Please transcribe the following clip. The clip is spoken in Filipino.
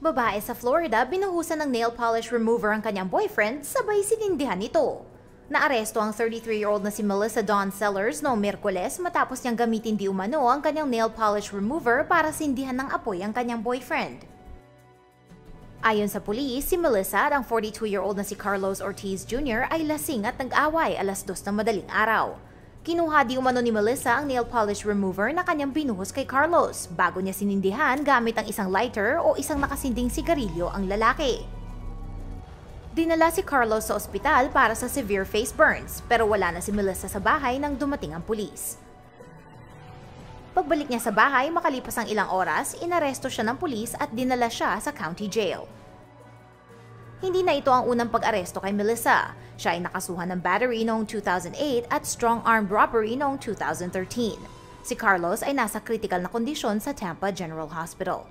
Babae sa Florida, binuhusan ng nail polish remover ang kanyang boyfriend, sabay sinindihan nito. Naaresto ang 33-year-old na si Melissa Dawn Sellers noong Merkules matapos niyang gamitin di umano ang kanyang nail polish remover para sindihan ng apoy ang kanyang boyfriend. Ayon sa pulis, si Melissa at ang 42-year-old na si Carlos Ortiz Jr. ay lasing at nag-away alas dos ng madaling araw. Kinuha di umano ni Melissa ang nail polish remover na kanyang binuhos kay Carlos bago niya sinindihan gamit ang isang lighter o isang nakasinding sigarilyo ang lalaki. Dinala si Carlos sa ospital para sa severe face burns pero wala na si Melissa sa bahay nang dumating ang pulis. Pagbalik niya sa bahay makalipas ang ilang oras, inaresto siya ng pulis at dinala siya sa county jail. Hindi na ito ang unang pag-aresto kay Melissa. Siya ay nakasuhan ng battery noong 2008 at strong armed robbery noong 2013. Si Carlos ay nasa critical na kondisyon sa Tampa General Hospital.